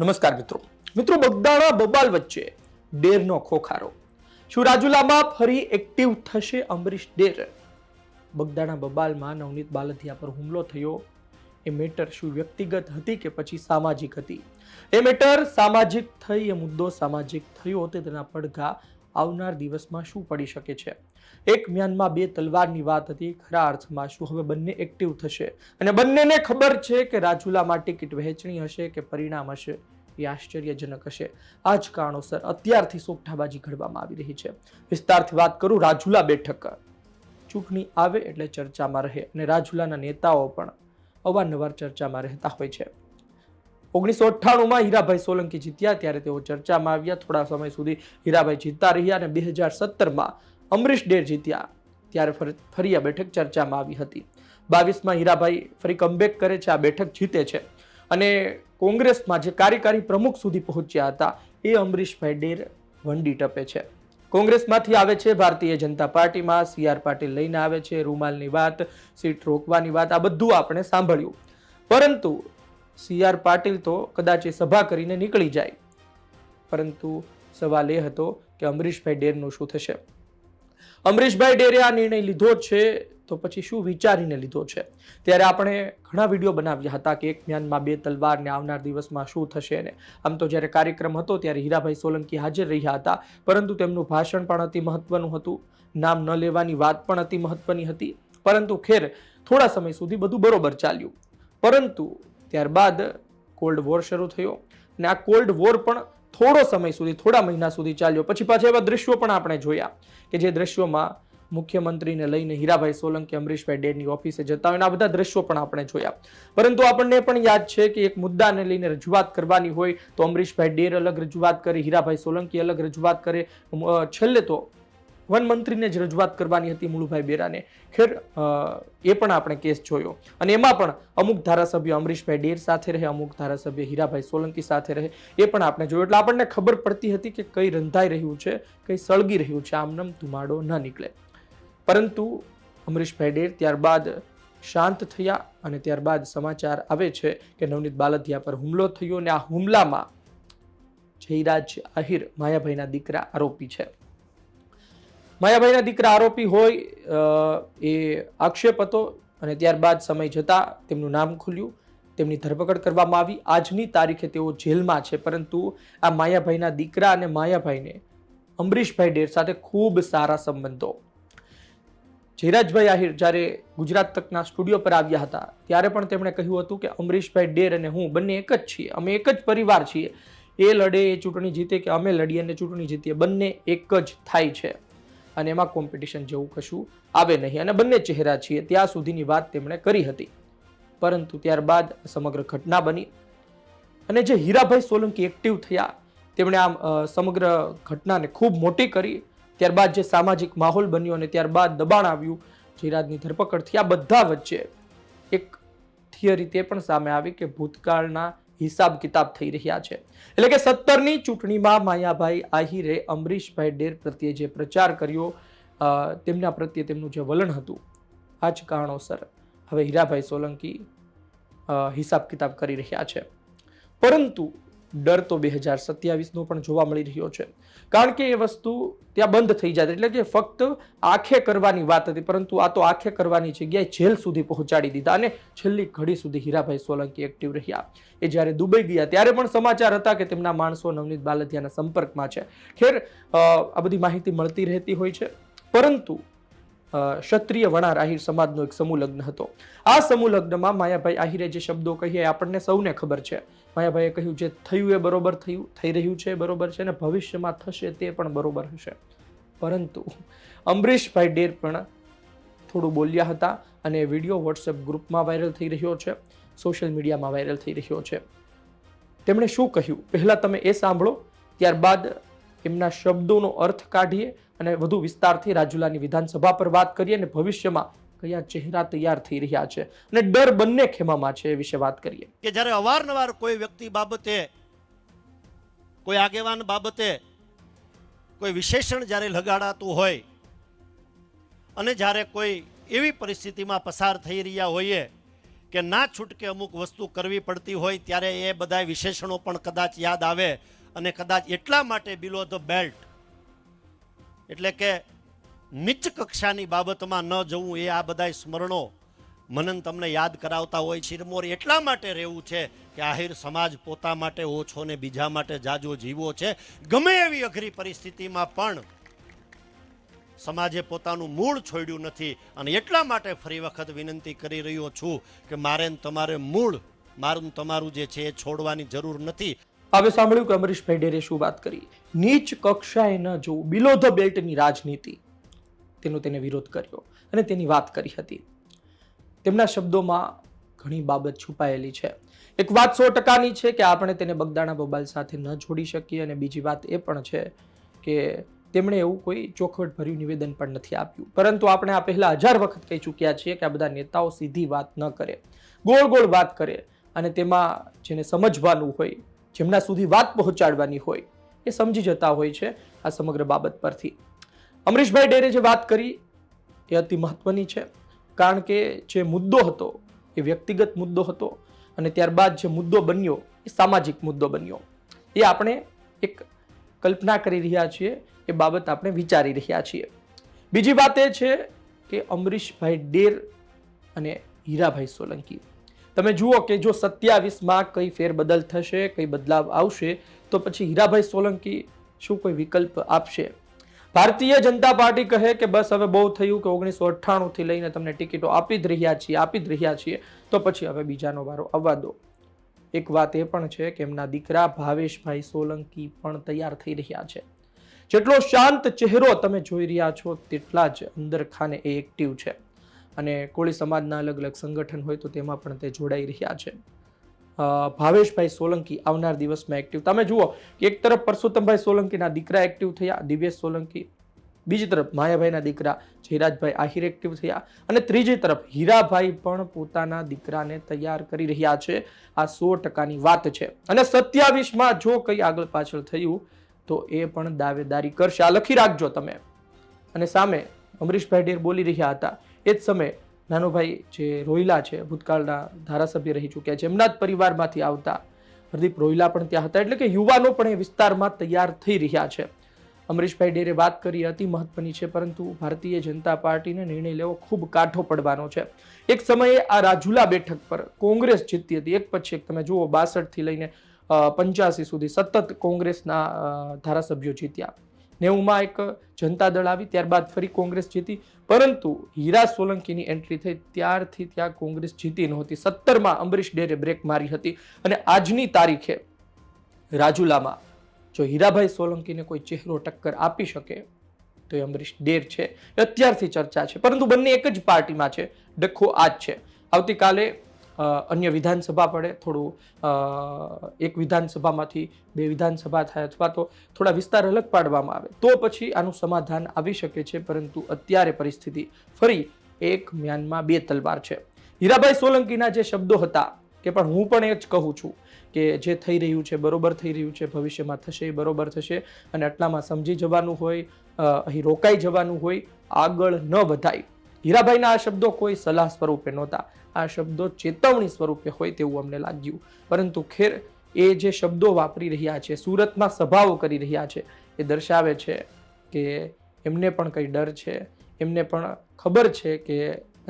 નમસ્કાર મિત્રો. મિત્રો, બગદાણા, બબાલ વચ્ચે ડેરનો ખોખારો. શું રાજુલામાં ફરી એક્ટિવ થશે અમરીશ ડેર? બગદાણા, બબાલમાં નવનીત બાલધિયા પર હુમલો થયો. એ મેટર શું વ્યક્તિગત હતી કે પછી સામાજિક હતી? એ મેટર સામાજિક થઈ, એ મુદ્દો સામાજિક થયો તે તેના પડઘા આવનાર દિવસમાં શું પડી શકે છે? એક મ્યાનમાં બે તલવારની વાત હતી. ખરા અર્થમાં શું? હવે બંને એક્ટિવ થશે. અને બંનેને ખબર છે કે રાજુલામાં ટિકિટ વહેંચણી હશે કે પરિણામ હશે એ આશ્ચર્યજનક હશે. આ જ કારણોસર અત્યારથી સોગઠાબાજી ઘડવામાં આવી રહી છે. વિસ્તારથી વાત કરું રાજુલા બેઠક. ચૂંટણી આવે એટલે ચર્ચામાં રહે અને રાજુલાના નેતાઓ પણ અવારનવાર ચર્ચામાં રહેતા હોય છે. ઓગણીસો અઠ્ઠાણુંમાં હીરાભાઈ સોલંકી જીત્યા. ત્યારે તેઓ ચર્ચામાં આવ્યા. થોડા સમય સુધી હીરાભાઈ જીતતા રહ્યા અને બે હજાર સત્તરમાં અમરીશ ડેર જીત્યા. ત્યારે ફરી આ બેઠક ચર્ચામાં આવી હતી. બાવીસમાં હીરાભાઈ ફરી કમબેક કરે છે. આ બેઠક જીતે છે. અને કોંગ્રેસમાં જે કાર્યકારી પ્રમુખ સુધી પહોંચ્યા હતા, એ અમરીશભાઈ ડેર વંડી ટપે છે. કોંગ્રેસમાંથી આવે છે. ભારતીય જનતા પાર્ટીમાં સી આર પાટીલ લઈને આવે છે. રૂમાલની વાત, સીટ રોકવાની વાત, આ બધું આપણે સાંભળ્યું. પરંતુ સી આર પાટીલ તો કદાચ એ સભા કરીને નીકળી જાય. પરંતુ સવાલ એ હતો કે અમરીશભાઈ ડેરનું શું થશે? અમરીશભાઈ ડેરે આ નિર્ણય લીધો છે, તો પછી શું વિચારીને લીધો છે? ત્યારે આપણે ઘણા વીડિયો બનાવ્યા હતા કે એક મ્યાનમાં બે તલવારને આવનાર દિવસમાં શું થશે ને. આમ તો જ્યારે કાર્યક્રમ હતો ત્યારે હીરાભાઈ સોલંકી હાજર રહ્યા હતા, પરંતુ તેમનું ભાષણ પણ અતિ મહત્વનું હતું. નામ ન લેવાની વાત પણ અતિ મહત્વની હતી. પરંતુ ખેર થોડા સમય સુધી બધું બરોબર ચાલ્યું. પરંતુ ત્યારબાદ કોલ્ડ વોર શરૂ થયો અને આ કોલ્ડ વોર પણ થોડો સમય સુધી, થોડા મહિના સુધી ચાલ્યો. પછી પાછા એવા દ્રશ્યો પણ આપણે જોયા કે જે દ્રશ્યોમાં મુખ્યમંત્રીને લઈને હીરાભાઈ સોલંકી, અમરીશભાઈ ડેરની ઓફિસે જતા હોય આ બધા દ્રશ્યો પણ આપણે જોયા. પરંતુ આપણને પણ યાદ છે કે એક મુદ્દાને લઈને રજૂઆત કરવાની હોય તો અમરીશભાઈ ડેર અલગ રજૂઆત કરે, હીરાભાઈ સોલંકી અલગ રજૂઆત કરે. છેલ્લે તો વન મંત્રીને જ રજૂઆત કરવાની હતી મુળુભાઈ બેરાને. ખેર એ પણ આપણે કેસ જોયો. અને એમાં પણ અમુક ધારાસભ્ય અમરીશભાઈ ડેર સાથે રહે, અમુક ધારાસભ્ય હીરાભાઈ સોલંકી સાથે રહે, એ પણ આપણે જોયું. એટલે આપણને ખબર પડતી હતી કે કઈ રંધાઈ રહ્યું છે, કઈ સળગી રહ્યું છે. આમનામ ધુમાડો ન નીકળે. પરંતુ અમરીશભાઈ ડેર ત્યારબાદ શાંત થયા અને ત્યારબાદ સમાચાર આવે છે કે નવનીત બાલધિયા પર હુમલો થયો અને આ હુમલામાં જયરાજ આહિર માયાભાઈના દીકરા આરોપી છે. માયાભાઈના દીકરા આરોપી હોય એ આક્ષેપ હતો અને ત્યારબાદ સમય જતાં તેમનું નામ ખુલ્યું. તેમની ધરપકડ કરવામાં આવી. આજની તારીખે તેઓ જેલમાં છે, પરંતુ આ માયાભાઈના દીકરા અને માયાભાઈને અમરીશભાઈ ડેર સાથે ખૂબ સારા સંબંધો. જયરાજભાઈ આહિર જ્યારે ગુજરાત તકના સ્ટુડિયો પર આવ્યા હતા, ત્યારે પણ તેમણે કહ્યું હતું કે અમરીશભાઈ ડેર અને હું બંને એક જ છીએ. અમે એક જ પરિવાર છીએ. એ લડે, એ ચૂંટણી જીતે કે અમે લડીએ અને ચૂંટણી જીતીએ, બંને એક જ થાય છે. અને એમાં કોમ્પિટિશન જેવું કશું આવે નહીં. અને બંને ચહેરા છીએ, ત્યાં સુધીની વાત તેમણે કરી હતી. પરંતુ ત્યારબાદ સમગ્ર ઘટના બની. અને જે હીરાભાઈ સોલંકી એક્ટિવ થયા, તેમણે આ સમગ્ર ઘટનાને ખૂબ મોટી કરી. ત્યારબાદ જે સામાજિક માહોલ બન્યો અને ત્યારબાદ દબાણ આવ્યું જયરાજની ધરપકડ થઈ આ બધા વચ્ચે. એક થિયરી તે પણ સામે આવી કે ભૂતકાળના હિસાબ કિતાબ થઈ રહ્યા છે. એટલે કે સત્તરની ચૂંટણીમાં માયાભાઈ આહિરે અમરીશભાઈ ડેર પ્રત્યે જે પ્રચાર કર્યો તેમના પ્રત્યે તેમનું જે વલણ હતું, આ જ કારણોસર હવે હીરાભાઈ સોલંકી હિસાબ કિતાબ કરી રહ્યા છે. પરંતુ ડર તો બે હજાર સત્યાવીસનો પણ જોવા મળી રહ્યો છે. કારણ કે એ વસ્તુ ત્યાં બંધ થઈ જાય, એટલે કે ફક્ત આંખે કરવાની વાત હતી, પરંતુ આ તો આંખે કરવાની જગ્યાએ જેલ સુધી પહોંચાડી દીધા અને છેલ્લી ઘડી સુધી હીરાભાઈ સોલંકી એક્ટિવ રહ્યા. એ જ્યારે દુબઈ ગયા, ત્યારે પણ સમાચાર હતા કે તેમના માણસો નવનીત બાલધિયાના સંપર્કમાં છે. ખેર આ બધી માહિતી મળતી રહેતી હોય છે. પરંતુ ક્ષત્રિય વણાર આહિર સમાજનો એક સમૂહ લગ્ન હતો. આ સમૂહ લગ્નમાં માયાભાઈ આહિરે જે શબ્દો કહીએ આપણને સૌને ખબર છે. માયાભાઈએ કહ્યું, જે થયું એ બરોબર થયું, થઈ રહ્યું છે બરોબર છે અને ભવિષ્યમાં થશે તે પણ બરોબર હશે. પરંતુ અમરીશભાઈ ડેર પણ થોડું બોલ્યા હતા અને વીડિયો વોટ્સએપ ગ્રુપમાં વાયરલ થઈ રહ્યો છે, સોશિયલ મીડિયામાં વાયરલ થઈ રહ્યો છે. તેમણે શું કહ્યું? પહેલાં તમે એ સાંભળો, ત્યારબાદ એમના શબ્દોનો અર્થ કાઢીએ અને વધુ વિસ્તારથી રાજુલાની વિધાનસભા પર વાત કરીએ અને ભવિષ્યમાં કયા ચહેરા તૈયાર થઈ રહ્યા છે અને ડર બંને ખેમામાં છે એ વિશે વાત કરીએ. કે જ્યારે અવારનવાર કોઈ વ્યક્તિ બાબતે, કોઈ આગેવાન બાબતે કોઈ વિશેષણ જ્યારે લગાડાતું હોય અને જ્યારે કોઈ એવી પરિસ્થિતિમાં પસાર થઈ રહ્યા હોઈએ કે ના છૂટકે અમુક વસ્તુ કરવી પડતી હોય ત્યારે એ બધા વિશેષણો પણ કદાચ યાદ આવે અને કદાચ એટલા માટે બિલો ધ બેલ્ટ એટલે કે નીચ કક્ષાની બાબતમાં ન જવું એ આ બધા સ્મરણો મનન તમને યાદ કરાવતા હોય શિરમોર એટલા માટે રહેવું છે કે આહિર સમાજ પોતા માટે ઓછો ને બીજા માટે જાજો જીવો છે. ગમે એવી અઘરી પરિસ્થિતિમાં પણ સમાજે પોતાનું મૂળ છોડ્યું નથી અને એટલા માટે ફરી વખત વિનંતી કરી રહ્યો છું કે મારે તમારે મૂળ મારું તમારું જે છે એ છોડવાની જરૂર નથી. હવે સાંભળ્યું કે અમરીશભાઈ ડેરે શું વાત કરી? નીચ કક્ષાએ ન જોવું બિલો ધ બેલ્ટની રાજનીતિ. તેનો તેને વિરોધ કર્યો અને તેની વાત કરી હતી. તેમના શબ્દોમાં ઘણી બાબત છુપાયેલી છે. એક વાત સો ટકાની છે કે આપણે તેને બગદાણા બબાલ સાથે ન જોડી શકીએ અને બીજી વાત એ પણ છે કે તેમણે એવું કોઈ ચોખવટભર્યું નિવેદન પણ નથી આપ્યું. પરંતુ આપણે આ પહેલાં હજાર વખત કહી ચૂક્યા છીએ કે આ બધા નેતાઓ સીધી વાત ન કરે. ગોળ ગોળ વાત કરે અને તેમાં જેને સમજવાનું હોય જેમના સુધી વાત પહોંચાડવાની હોય એ સમજી જતા હોય છે આ સમગ્ર બાબત પરથી. અમરીશભાઈ ડેરે જે વાત કરી એ અતિ મહત્વની છે, કારણ કે જે મુદ્દો હતો એ વ્યક્તિગત મુદ્દો હતો અને ત્યારબાદ જે મુદ્દો બન્યો એ સામાજિક મુદ્દો બન્યો. એ આપણે એક કલ્પના કરી રહ્યા છીએ, એ બાબત આપણે વિચારી રહ્યા છીએ. બીજી વાત એ છે કે અમરીશભાઈ ડેર અને હીરાભાઈ સોલંકી તમે જુઓ કે જો સત્યાવીસમાં કઈ ફેરબદલ થશે, કઈ બદલાવ આવશે, તો પછી હીરાભાઈ સોલંકી શું કોઈ વિકલ્પ આપશે? ભારતીય જનતા પાર્ટી કહે કે બસ હવે બહુ થયું કે ઓગણીસો અઠ્ઠાણુંથી લઈને તમને ટિકિટો આપી જ રહ્યા છીએ, આપી જ રહ્યા છીએ, તો પછી હવે બીજાનો વારો આવવા દો. એક વાત એ પણ છે કે એમના દીકરા ભાવેશભાઈ સોલંકી પણ તૈયાર થઈ રહ્યા છે. જેટલો શાંત ચહેરો તમે જોઈ રહ્યા છો, તેટલા જ અંદર ખાને એ એક્ટિવ છે. અને કોળી સમાજના અલગ અલગ સંગઠન હોય તો તેમાં પણ તે જોડાઈ રહ્યા છે. ભાવેશભાઈ સોલંકી આવનાર દિવસમાં એક્ટિવ તમે જુઓ એક તરફ પરસોત્તમભાઈ સોલંકીના દીકરા એક્ટિવ થયા, દિવ્યેશ સોલંકી. બીજી તરફ માયાભાઈના દીકરા જયરાજભાઈ આહિર એક્ટિવ થયા અને ત્રીજી તરફ હીરાભાઈ પણ પોતાના દીકરાને તૈયાર કરી રહ્યા છે. આ સો ટકાની વાત છે. અને સત્યાવીસમાં જો કંઈ આગળ પાછળ થયું તો એ પણ દાવેદારી કરશે. આ લખી રાખજો તમે. અને સામે અમરીશભાઈ ડેર બોલી રહ્યા હતા. એ જ સમયે નાનુભાઈ જે રોહિલા છે, ભૂતકાળના ધારાસભ્ય રહી ચૂક્યા છે, એમના જ પરિવારમાંથી આવતા પ્રદીપ રોહિલા પણ ત્યાં હતા. એટલે કે યુવાનો પણ એ વિસ્તારમાં તૈયાર થઈ રહ્યા છે. અમરીશભાઈ ડેરે વાત કરી, અતિ મહત્વની છે, પરંતુ ભારતીય જનતા પાર્ટીને નિર્ણય લેવો ખૂબ કાઠો પડવાનો છે. એક સમયે આ રાજુલા બેઠક પર કોંગ્રેસ જીતતી હતી. એક પછી એક તમે જુઓ, બાસઠથી લઈને પંચ્યાસી સુધી સતત કોંગ્રેસના ધારાસભ્યો જીત્યા. નેવુંમાં એક જનતા દળ આવી, ત્યારબાદ ફરી કોંગ્રેસ જીતી. પરંતુ હીરા સોલંકીની એન્ટ્રી થઈ, ત્યારથી ત્યાં કોંગ્રેસ જીતી નહોતી. સત્તરમાં અંબરીશ ડેરે બ્રેક મારી હતી. અને આજની તારીખે રાજુલામાં જો હીરાભાઈ સોલંકીને કોઈ ચહેરો ટક્કર આપી શકે, તો એ અમરીશ ડેર છે. અત્યારથી ચર્ચા છે. પરંતુ બંને એક જ પાર્ટીમાં છે. ડખો આ જ છે. આવતીકાલે અન્ય વિધાનસભા પડે, થોડું એક વિધાનસભામાંથી બે વિધાનસભા થાય અથવા તો થોડા વિસ્તાર અલગ પાડવામાં આવે, તો પછી આનું સમાધાન આવી શકે છે, પરંતુ અત્યારે પરિસ્થિતિ ફરી એક મ્યાનમાં બે તલવાર છે. હીરાભાઈ સોલંકીના જે શબ્દો હતા, કે પણ હું પણ એ જ કહું છું, કે જે થઈ રહ્યું છે, બરોબર થઈ રહ્યું છે, ભવિષ્યમાં થશે એ બરોબર થશે, અને આટલામાં સમજી જવાનું હોય અહીં રોકાઈ જવાનું હોય, આગળ ન વધાય. હીરાભાઈના આ શબ્દો કોઈ સલાહ સ્વરૂપે નહોતા. આ શબ્દો ચેતવણી સ્વરૂપે હોય તેવું અમને લાગ્યું. પરંતુ ખેર એ જે શબ્દો વાપરી રહ્યા છે, સુરતમાં સભાઓ કરી રહ્યા છે, એ દર્શાવે છે કે એમને પણ કંઈ ડર છે. એમને પણ ખબર છે કે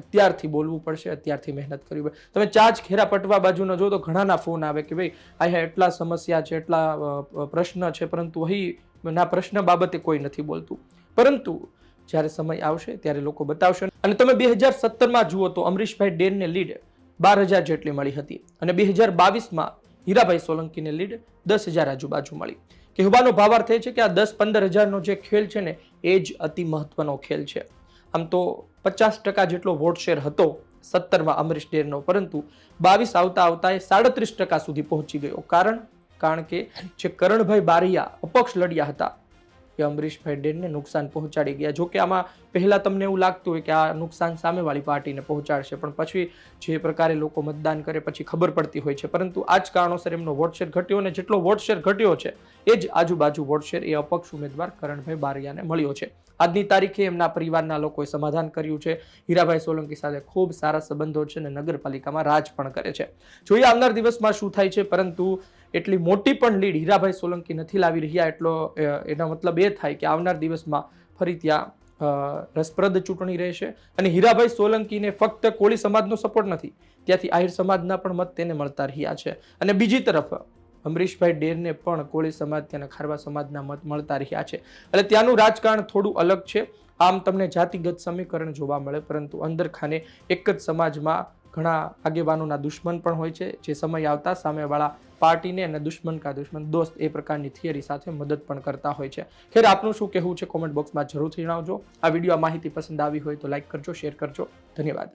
અત્યારથી બોલવું પડશે, અત્યારથી મહેનત કરવી પડે. તમે ચાર્જ ખેરા પટવા બાજુનો જો તો ઘણાના ફોન આવે કે ભાઈ અહીંયા એટલા સમસ્યા છે, એટલા પ્રશ્ન છે, પરંતુ અહીં ના પ્રશ્ન બાબતે કોઈ નથી બોલતું. પરંતુ જ્યારે સમય આવશે, ત્યારે લોકો બતાવશે અને તમે બે હજાર સત્તરમાં જુઓ તો અમરીશભાઈ ડેરને લીડ બાર હજાર જેટલી મળી હતી અને બે હજાર બાવીસમાં હીરાભાઈ સોલંકીને લીડ દસ હજાર આજુબાજુ મળી. કહેવાનો ભાવાર્થ એ છે કે આ દસ પંદર હજારનો જે ખેલ છે ને, એ જ અતિ મહત્વનો ખેલ છે. આમ તો પચાસ ટકા જેટલો વોટ શેર હતો સત્તરમાં અમરીશ ડેરનો પરંતુ બાવીસ આવતા આવતા એ સાડત્રીસ ટકા સુધી પહોંચી ગયો. કારણ? કારણ કે જે કરણભાઈ બારૈયા અપક્ષ લડ્યા હતા કે અમરીશ ફેડેડને નુકસાન પહોંચાડી ગયા. જોકે આમાં પહેલાં તમને એવું લાગતું હોય કે આ નુકસાન સામેવાળી પાર્ટીને પહોંચાડશે, પણ પછી જે પ્રકારે લોકો મતદાન કરે પછી ખબર પડતી હોય છે. પરંતુ આ જ કારણોસર એમનો વોટ શેર ઘટ્યો અને જેટલો વોટ શેર ઘટ્યો છે, એ જ આજુબાજુ વોટ શેર એ અપક્ષ ઉમેદવાર કરણભાઈ બારિયાને મળ્યો છે. આજની તારીખે એમના પરિવારના લોકોએ સમાધાન કર્યું છે. હીરાભાઈ સોલંકી સાથે ખૂબ સારા સંબંધો છે અને નગરપાલિકામાં રાજ પણ કરે છે. જોઈએ આવનાર દિવસમાં શું થાય છે, પરંતુ એટલી મોટી પણ લીડ હીરાભાઈ સોલંકી નથી લાવી રહ્યા, એટલો એનો મતલબ એ થાય કે આવનાર દિવસમાં ફરી ત્યાં રસપ્રદ ચૂંટણી રહેશે. અને હીરાભાઈ સોલંકીને ફક્ત કોળી સમાજનો સપોર્ટ નથી, ત્યાંથી આહિર સમાજના પણ મત તેને મળતા રહ્યા છે. અને બીજી તરફ, અમરીશભાઈ ડેરને પણ કોળી સમાજ ત્યાંના ખારવા સમાજના મત મળતા રહ્યા છે. એટલે ત્યાંનું રાજકારણ થોડું અલગ છે. આમ તમને જાતિગત સમીકરણ જોવા મળે, પરંતુ અંદર ખાને એક જ સમાજમાં ઘણા આગેવાનોના દુશ્મન પણ હોય છે. જે સમય આવતા સામેવાળા પાર્ટીને અને દુશ્મન કા દુશ્મન દોસ્ત એ પ્રકારની થિયરી સાથે મદદ પણ કરતા હોય છે. ખેર, આપનું શું કહેવું છે? કોમેન્ટ બોક્સમાં જરૂરથી જણાવજો. આ વીડિયો માહિતી પસંદ આવી હોય તો લાઈક કરજો, શેર કરજો. ધન્યવાદ.